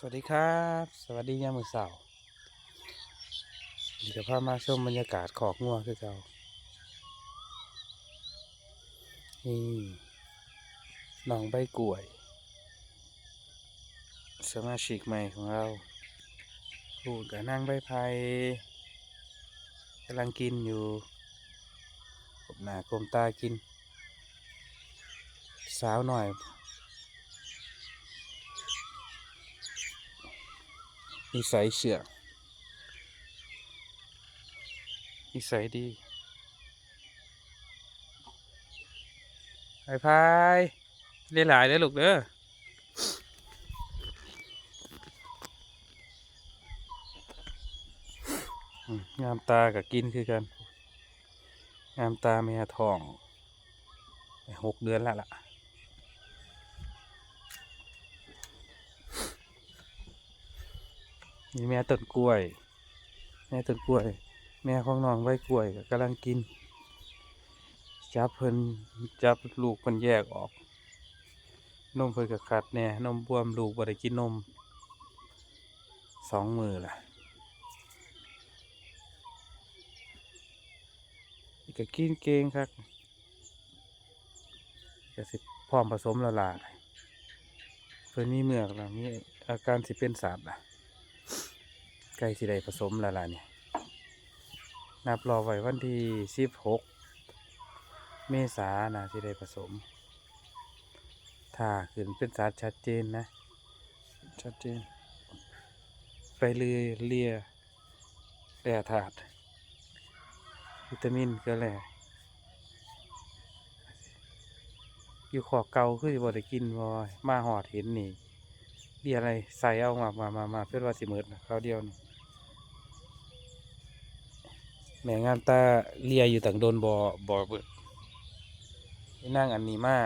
สวัสดีครับ สวัสดียามมือเช้าเดี๋ยวพามาชมบรรยากาศขอกงัวคือเก่านี่น้องใบกล้วย สมาชิกใหม่ของเราพูดกับนางใบไผ่กำลังกินอยู่กบหน้ากลมตากิน สาวหน่อย นิสัยเชื่อนิสัยดีไปพายเรียหลายได้ลูกเด้อองามตากับกินคือกัน งามตาแม่ทองหกเดือนและล่ะ นี่แม่ต้นกล้วย แม่ต้นกล้วย แม่ของน้องใบกล้วยก็กำลังกิน จับเพิ่นจับลูกเพิ่นแยกออก นมเพิ่นก็ขาดแน่นมบวมลูกบ่ได้กินนมสองมือล่ะก็กินเก่งครับก็สิพร้อมผสมละล่ะเพิ่นมีเมือกแล้วมีอาการสิเป็นสาบล่ะ ใกล้สิได้ผสมแล้วล่ะเนี่ยนับรอไว้วันที่สิบหกเมษานะสิได้ผสม ถ้าขึ้นเป็นสารชัดเจนนะ ชัดเจน ไปเรือเลียแร่ธาตุวิตามินก็แหละอยู่ขอเก่าคือบ่ได้กินบ่มาหอดเห็นนี่ เรียอะไรใส่เอามามามามาเพื่อว่าสิเมิดนะคราเดียวนี่แม่งามตาเลียอยู่ต่างโดนบ่บ่เบิดนี่นั่งอันนี้มา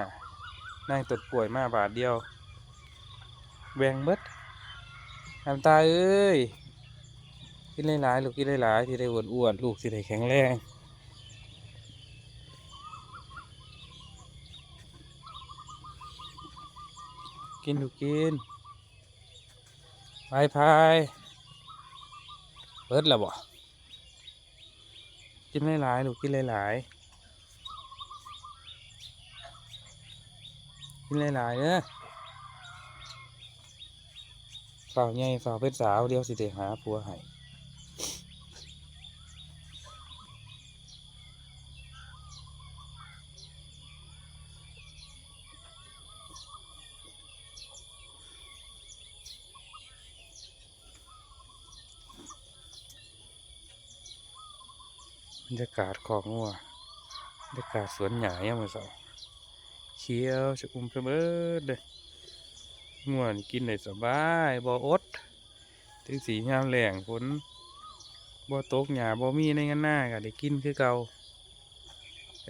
นั่งตดป่วยมาบาทเดียวแบงเบิดงามตาเอ้ยกินหลายๆลูกกินหลายๆที่ได้อ้วนๆลูกสิได้แข็งแรงกินลูกกิน พายพายเปิดแล้วบ่กินหลายๆลูกกินหลายๆกินหลายๆเด้อฝ่าวใหญ่ฝ่าวเป็นสาวเดียวสิเดหาผัวให้ รรยากาศของงัวบรรยากาศสวนหญ้าเนี่ยามมือสองเขียวชะอุ่มเสมอเลยงัวนกินได้สบายบ่อดถึงสียามแหลงฝนบ่ตกหญ้าบ่มีในงันหน้าก็ได้กินคือเก่า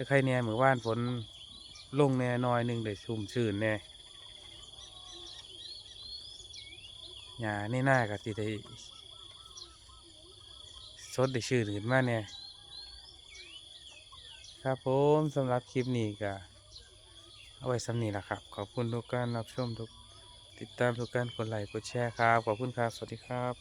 ใครแหน่เหมือนว่านฝนลงแน่น้อยหนึ่งได้ชุ่มชื่นแน่หญ้าในหน้าก็สิได้สดได้ชื่นขึ้นมาแหน่ ครับผมสำหรับคลิปนี้ก็เอาไว้สำนี้ละครับ ขอบคุณทุกการรับชมทุกติดตามทุกการกดไลค์กดแชร์ครับ ขอบคุณครับ สวัสดีครับ